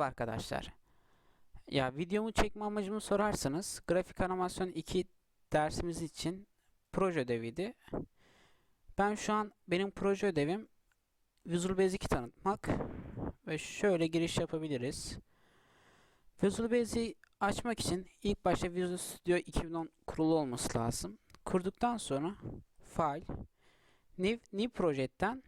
arkadaşlar. Ya videomu çekme amacımı sorarsanız grafik animasyon 2 dersimiz için proje ödeviydi. Ben şu an benim proje ödevim Visual Basic'i tanıtmak ve şöyle giriş yapabiliriz. Visual Basic'i açmak için ilk başta Visual Studio 2010 kurulu olması lazım. Kurduktan sonra File, New, New Project'ten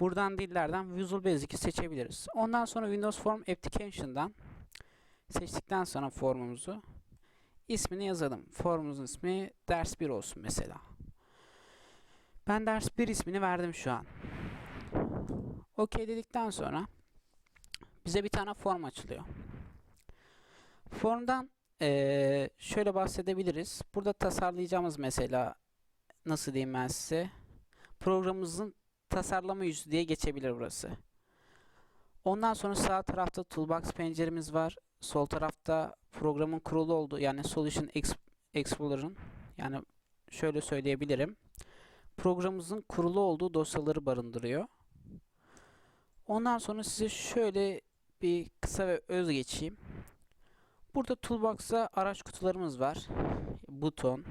buradan dillerden Visual Basic'i seçebiliriz. Ondan sonra Windows Form Application'dan seçtikten sonra formumuzu ismini yazalım. Formumuzun ismi ders 1 olsun mesela. Ben ders 1 ismini verdim şu an. OK dedikten sonra bize bir tane form açılıyor. Formdan eee, şöyle bahsedebiliriz. Burada tasarlayacağımız mesela nasıl diyeyim ben size programımızın tasarlama yüzü diye geçebilir burası. Ondan sonra sağ tarafta Toolbox penceremiz var. Sol tarafta programın kurulu olduğu yani Solution Ex- Explorer'ın yani şöyle söyleyebilirim. Programımızın kurulu olduğu dosyaları barındırıyor. Ondan sonra size şöyle bir kısa ve öz geçeyim. Burada Toolbox'ta araç kutularımız var. Buton.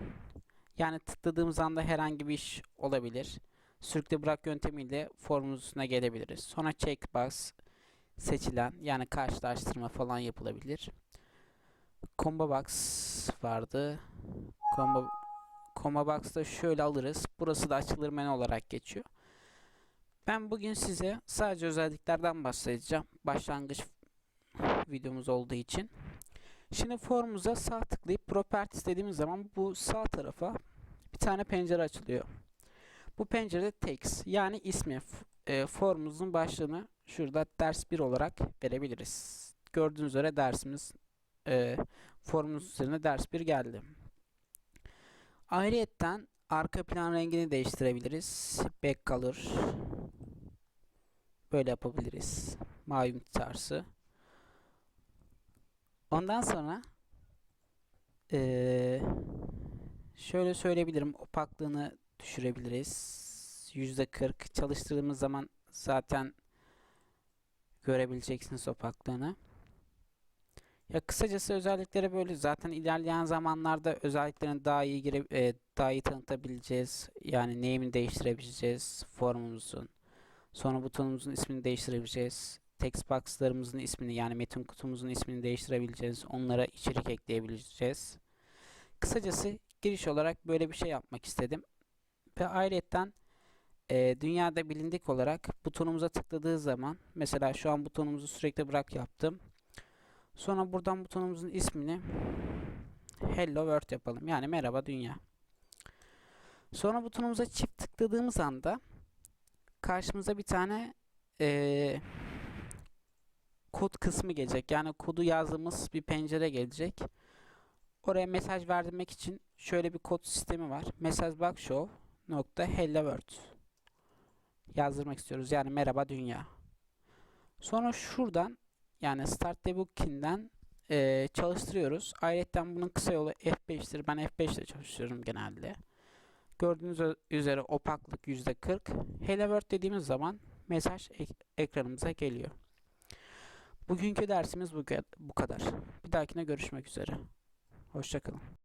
Yani tıkladığımız anda herhangi bir iş olabilir. Sürükle bırak yöntemiyle formun üstüne gelebiliriz. Sonra checkbox seçilen yani karşılaştırma falan yapılabilir. Combo box vardı. Combo Combo box'ta şöyle alırız. Burası da açılır menü olarak geçiyor. Ben bugün size sadece özelliklerden bahsedeceğim. Başlangıç videomuz olduğu için. Şimdi formumuza sağ tıklayıp Properties dediğimiz zaman bu sağ tarafa bir tane pencere açılıyor. Bu pencerede text yani ismi e, formumuzun başlığını şurada ders 1 olarak verebiliriz. Gördüğünüz üzere dersimiz e, formumuz üzerine ders 1 geldi. Ayrıyetten arka plan rengini değiştirebiliriz. Back color böyle yapabiliriz. Mavi tarzı. Ondan sonra eee, şöyle söyleyebilirim. Opaklığını düşürebiliriz. %40 çalıştırdığımız zaman zaten görebileceksiniz opaklığını. Ya kısacası özellikleri böyle. Zaten ilerleyen zamanlarda özelliklerini daha iyi gire, e, daha iyi tanıtabileceğiz. Yani name'ini değiştirebileceğiz formumuzun. Sonra butonumuzun ismini değiştirebileceğiz. Text box'larımızın ismini yani metin kutumuzun ismini değiştirebileceğiz. Onlara içerik ekleyebileceğiz. Kısacası giriş olarak böyle bir şey yapmak istedim. Ve ayrıyetten e, dünyada bilindik olarak butonumuza tıkladığı zaman mesela şu an butonumuzu sürekli bırak yaptım. Sonra buradan butonumuzun ismini Hello World yapalım. Yani merhaba dünya. Sonra butonumuza çift tıkladığımız anda karşımıza bir tane eee, kod kısmı gelecek. Yani kodu yazdığımız bir pencere gelecek. Oraya mesaj verdirmek için şöyle bir kod sistemi var. Mesaj box show nokta hello world yazdırmak istiyoruz. Yani merhaba dünya. Sonra şuradan yani start debug'kinden eee çalıştırıyoruz. Ayrıca bunun kısa yolu F5'tir. Ben F5 ile çalışıyorum genelde. Gördüğünüz üzere opaklık %40. Hello World dediğimiz zaman mesaj ek- ekranımıza geliyor. Bugünkü dersimiz bu, bu kadar. Bir dahakine görüşmek üzere. Hoşçakalın.